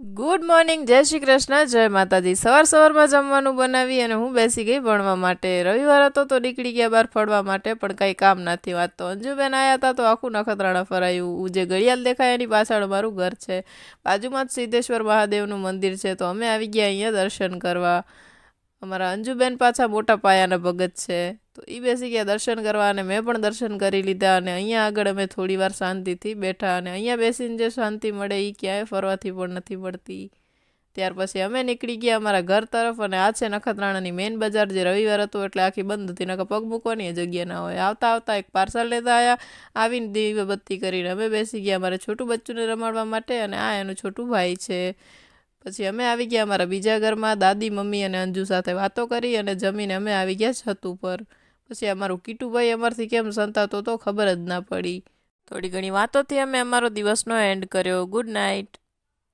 Good morning જય શ્રી કૃષ્ણ. જય માતાજી. સવાર સવારમાં જમવાનું બનાવી અને હું બેસી ગઈ ભણવા માટે. રવિવાર હતો તો નીકળી ગયા બહાર ફરવા માટે, પણ કંઈ કામ નથી. વાત તો અંજુબેન આવ્યા હતા તો આખું નખત્રાણા ફરાયું. જે ઘડિયાળ દેખાય એની પાછળ મારું ઘર છે. બાજુમાં જ સિદ્ધેશ્વર મહાદેવનું મંદિર છે તો અમે આવી ગયા અહીંયા દર્શન કરવા. અમારા અંજુબેન પાછા મોટા પાયાના ભગત છે. તો એ બેસી ગયા દર્શન કરવા અને મેં પણ દર્શન કરી લીધા અને અહીંયા આગળ અમે થોડી વાર શાંતિથી બેઠા અને અહીંયા બેસીને જે શાંતિ મળે એ ક્યાંય ફરવાથી પણ નથી મળતી. ત્યાર પછી અમે નીકળી ગયા અમારા ઘર તરફ અને આ છે નખત્રાણાની મેઇન બજાર જે રવિવાર હતું એટલે આખી બંધ હતી નકર પગ મૂકવાની જગ્યા ના હોય. આવતા આવતા એક પાર્સલ લેતા આવ્યા આવીને દીવી બત્તી કરીને અમે બેસી ગયા અમારે છોટું બચ્ચુંને રમાડવા માટે અને આ એનું છોટું ભાઈ છે. પછી અમે આવી ગયા અમારા બીજા ઘરમાં, દાદી, મમ્મી અને અંજુ સાથે વાતો કરી અને જમીને અમે આવી ગયા છત ઉપર. પછી અમારું કીટુભાઈ અમારથી કેમ સંતાતો તો ખબર જ ના પડી. થોડી ઘણી વાતોથી અમે અમારો દિવસનો એન્ડ કર્યો. Good night